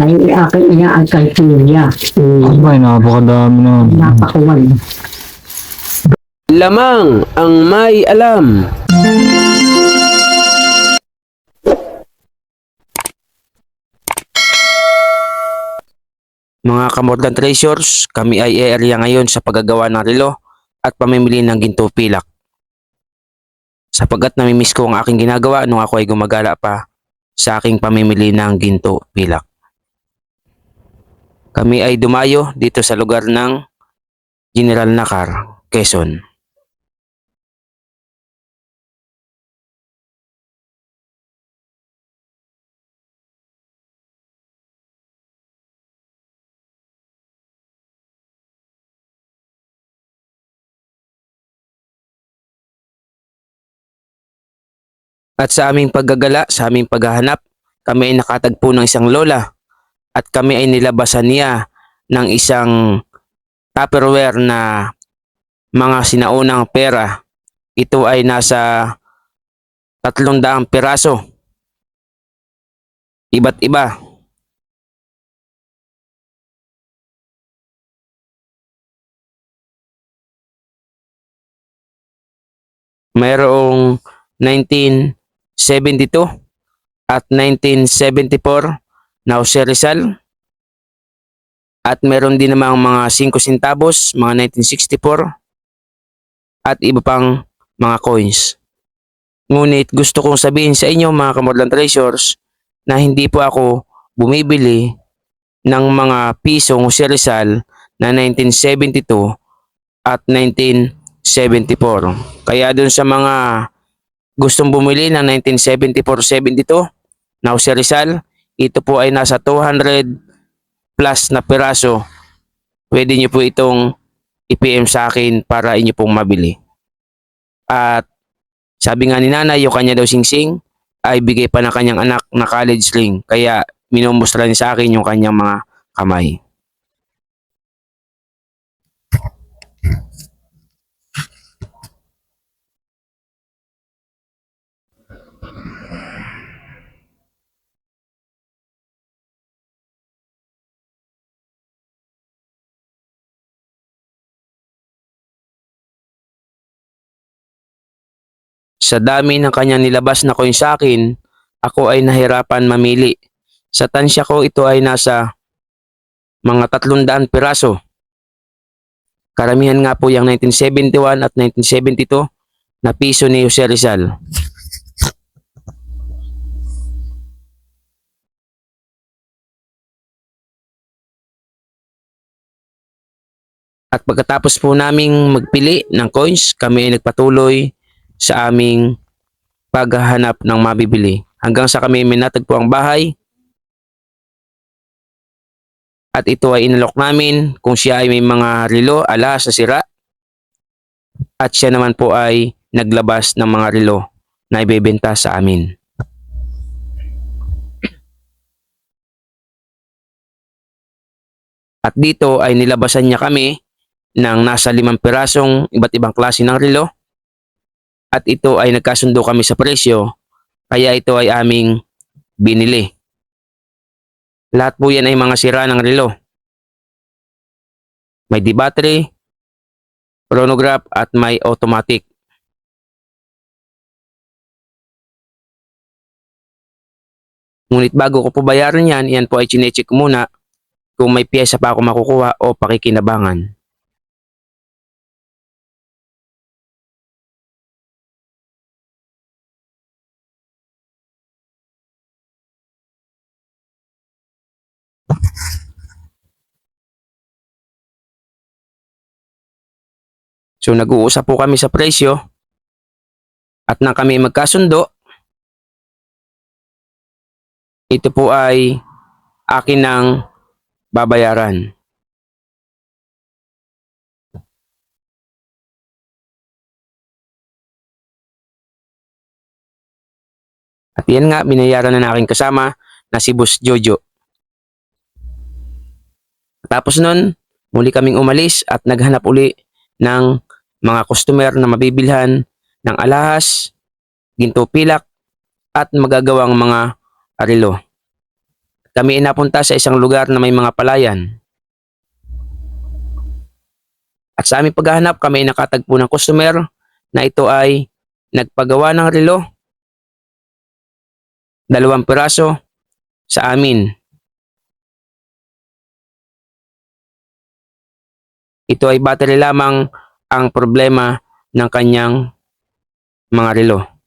Ay akin niya ang criteria. Eh, Abay, napakadami na. napakuwal. Lamang ang may alam. Mga kamordan treasures, kami ay area ngayon sa paggagawa ng relo at pamimili ng ginto pilak. Sapagkat namimiss ko ang aking ginagawa nung ako ay gumagala pa sa aking pamimili ng ginto pilak. Kami ay dumayo dito sa lugar ng General Nakar, Quezon. At sa aming paggagala, sa aming paghahanap, kami ay nakatagpo ng isang lola at kami ay nilabasan niya ng isang Tupperware na mga sinaunang pera. Ito ay nasa 300 piraso. Iba't iba. Mayroong 1972 at 1974 na Jose Rizal. At meron din namang mga 5 centavos, mga 1964 at iba pang mga coins. Ngunit gusto kong sabihin sa inyo mga Kamodlan Treasures na hindi po ako bumibili ng mga pisong Jose Rizal na 1972 at 1974. Kaya dun sa mga gustong bumili ng 1974-72 na Jose Rizal, ito po ay nasa 200 plus na piraso. Pwede nyo po itong i-PM sa akin para inyo pong mabili. At sabi nga ni nanay, yung kanya daw singsing ay bigay pa ng kanyang anak na college ring. Kaya minumustra niya sa akin yung kanyang mga kamay. Sa dami ng kanyang nilabas na coin sa akin, ako ay nahirapan mamili. Sa tansya ko ito ay nasa mga 300 piraso. Karamihan nga po yung 1971 at 1972 na piso ni Jose Rizal. At pagkatapos po naming magpili ng coins, kami ay nagpatuloy sa aming paghahanap ng mabibili. Hanggang sa kami may natagpo ang bahay. At ito ay inalok namin kung siya ay may mga relo ala sa sira. At siya naman po ay naglabas ng mga relo na ibebenta sa amin. At dito ay nilabasan niya kami ng nasa limang pirasong iba't ibang klase ng relo at ito ay nagkasundo kami sa presyo kaya ito ay aming binili. Lahat po yan ay mga sira ng relo. May D-battery, chronograph at may automatic. Ngunit bago ko po bayaran yan, yan po ay chinecheck muna kung may pyesa pa ako makukuha o pakikinabangan. So nag-uusap po kami sa presyo at nang kami magkasundo, ito po ay akin ng babayaran. At yan nga, binayaran na na aking kasama na si Boss Jojo. Tapos nun, muli kaming umalis at naghanap uli ng mga customer na mabibilhan ng alahas, ginto pilak, at magagawang mga arilo. kami ay napunta sa isang lugar na may mga palayan. At sa aming paghahanap, kami ay nakatagpo ng customer na ito ay nagpagawa ng relo. Dalawang piraso sa amin. Ito ay battery lamang ang problema ng kanyang mga relo.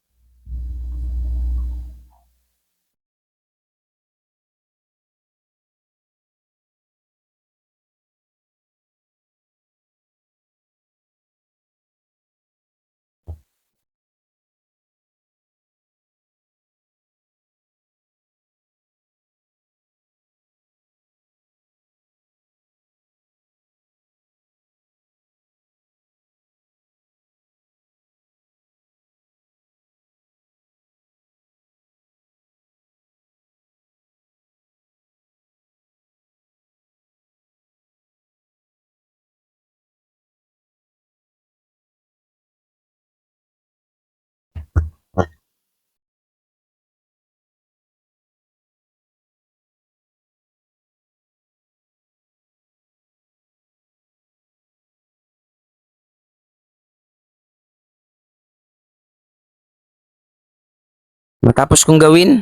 Matapos kong gawin,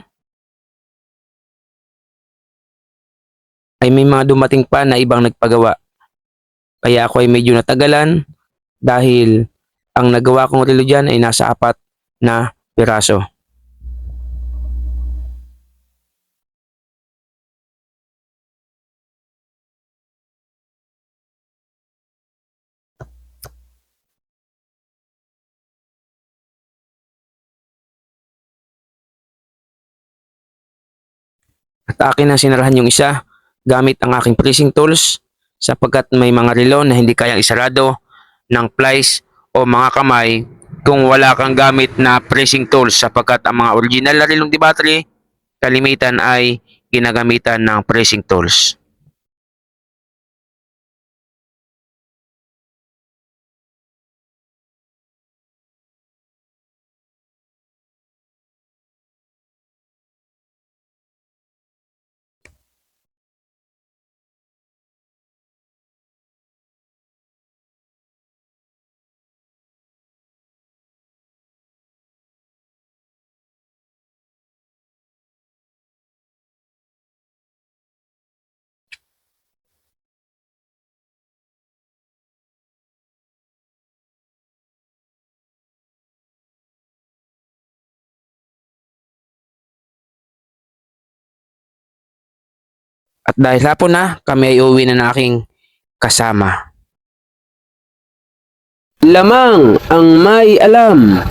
ay may mga dumating pa na ibang nagpagawa. Kaya ako ay medyo natagalan dahil ang nagawa kong relo dyan ay nasa apat na piraso. At akin na sinarahan yung isa gamit ang aking pressing tools sapagkat may mga relo na hindi kayang isarado ng plies o mga kamay kung wala kang gamit na pressing tools sapagkat ang mga original na relong di battery kalimitan ay ginagamitan ng pressing tools. At dahil hapon na, kami ay uuwi na ng aking kasama. Lamang ang may alam.